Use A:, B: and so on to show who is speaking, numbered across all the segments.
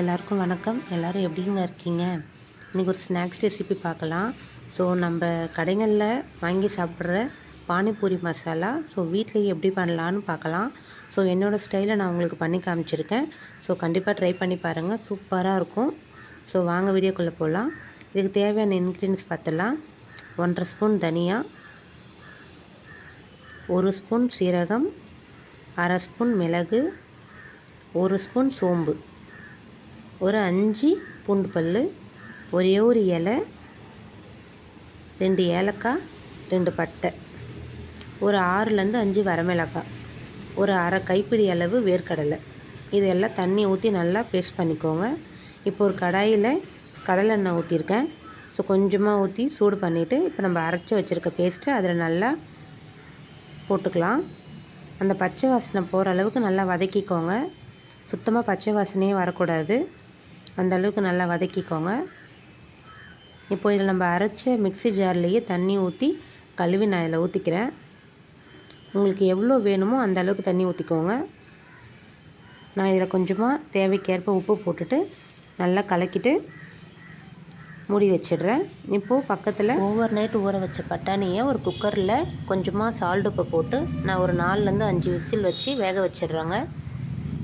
A: எல்லாருக்கும் வணக்கம். எல்லோரும் எப்படிங்க இருக்கீங்க? இன்றைக்கி ஒரு ஸ்நாக்ஸ் ரெசிபி பார்க்கலாம். ஸோ நம்ம கடைகளில் வாங்கி சாப்பிட்ற பானிபூரி மசாலா ஸோ வீட்லேயே எப்படி பண்ணலான்னு பார்க்கலாம். ஸோ என்னோடய ஸ்டைலை நான் உங்களுக்கு பண்ணி காமிச்சிருக்கேன். ஸோ கண்டிப்பாக ட்ரை பண்ணி பாருங்கள் சூப்பராக இருக்கும். ஸோ வாங்க வீடியோக்குள்ளே போகலாம் இதுக்கு தேவையான இன்க்ரீடியன்ஸ் பார்த்துலாம் ஒன்றரை ஸ்பூன் தனியா ஒரு ஸ்பூன் சீரகம் அரை ஸ்பூன் மிளகு ஒரு ஸ்பூன் சோம்பு. ஒரு அஞ்சு பூண்டு பல் ஒரே ஒரு இலை ரெண்டு ஏலக்காய் ரெண்டு பட்டை. ஒரு ஆறுலேருந்து அஞ்சு வரமிளகாய். ஒரு அரை கைப்பிடி அளவு வேர்க்கடலை. இதெல்லாம் தண்ணி ஊற்றி நல்லா பேஸ்ட் பண்ணிக்கோங்க. இப்போ ஒரு கடாயில் கடலெண்ணெய் ஊற்றிருக்கேன் ஸோ கொஞ்சமாக ஊற்றி சூடு பண்ணிவிட்டு இப்போ நம்ம அரைச்சி வச்சுருக்க பேஸ்ட்டு அதில் நல்லா போட்டுக்கலாம். அந்த பச்சை வாசனை போகிற அளவுக்கு நல்லா வதக்கிக்கோங்க. சுத்தமாக பச்சை வாசனையே வரக்கூடாது. அந்தளவுக்கு நல்லா வதக்கிக்கோங்க. இப்போ இதில் நம்ம அரைச்ச மிக்சி ஜார்லேயே தண்ணி ஊற்றி கழுவி நான் இதில் ஊற்றிக்கிறேன் உங்களுக்கு எவ்வளோ வேணுமோ அந்த அளவுக்கு தண்ணி ஊற்றிக்கோங்க நான் இதில் கொஞ்சமாக தேவைக்கேற்ப உப்பு போட்டுட்டு நல்லா கலக்கிட்டு மூடி வச்சிடுறேன். இப்போது பக்கத்தில் ஓவர் நைட் ஊற வச்ச பட்டாணியை ஒரு குக்கரில் கொஞ்சமாக சால்ட் உப்பு போட்டு நான் ஒரு நாலுலேருந்து அஞ்சு விசில் வச்சு வேக வச்சிடுறேங்க.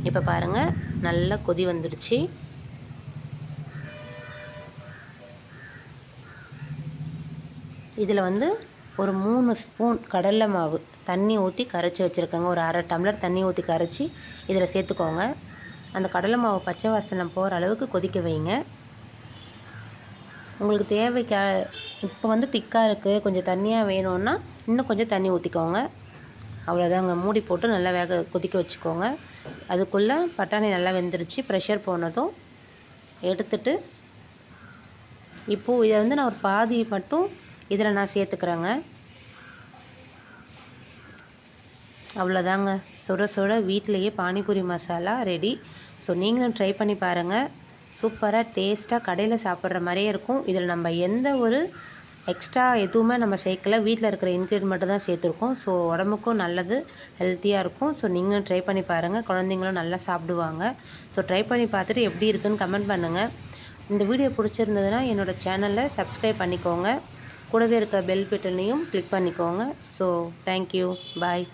A: இப்போ பாருங்கள் நல்லா கொதி வந்துடுச்சு. இதில் வந்து ஒரு மூணு ஸ்பூன் கடலை மாவு தண்ணி ஊற்றி கரைச்சி வச்சுருக்கேங்க. ஒரு அரை டம்ளர் தண்ணி ஊற்றி கரைச்சி இதில் சேர்த்துக்கோங்க. அந்த கடலை மாவு பச்சை வாசனை போகிற அளவுக்கு கொதிக்க வைங்க. உங்களுக்கு தேவைக்கா இப்போ வந்து திக்காக இருக்குது. கொஞ்சம் தண்ணியாக வேணும்னா இன்னும் கொஞ்சம் தண்ணி ஊற்றிக்கோங்க. அவ்வளோதாங்க. மூடி போட்டு நல்லா வேக கொதிக்க வச்சுக்கோங்க. அதுக்குள்ளே பட்டாணி நல்லா வெந்துருச்சு. ப்ரெஷர் போனதும் எடுத்துட்டு இப்போது இதை வந்து நான் ஒரு பாதி மட்டும் இதில் நான் சேர்த்துக்கிறேங்க. அவ்வளோதாங்க. சுட சுட வீட்டிலையே பானிபூரி மசாலா ரெடி. ஸோ நீங்களும் ட்ரை பண்ணி பாருங்கள் சூப்பராக டேஸ்ட்டாக கடையில் சாப்பிட்ற மாதிரியே இருக்கும். இதில் நம்ம எந்த ஒரு எக்ஸ்ட்ரா எதுவுமே நம்ம சேர்க்கல. வீட்டில் இருக்கிற இன்க்ரீடியன்ட் மட்டும் தான் சேர்த்துருக்கோம். ஸோ உடம்புக்கும் நல்லது ஹெல்த்தியாக இருக்கும். ஸோ நீங்களும் ட்ரை பண்ணி பாருங்கள் குழந்தைங்களும் நல்லா சாப்பிடுவாங்க. ஸோ ட்ரை பண்ணி பார்த்துட்டு எப்படி இருக்குன்னு கமெண்ட் பண்ணுங்கள் இந்த வீடியோ பிடிச்சிருந்ததுன்னா என்னோடய சேனலில் சப்ஸ்கிரைப் பண்ணிக்கோங்க. கூடவே இருக்க பெல் பட்டனையும் கிளிக் பண்ணிக்கோங்க. So thank you bye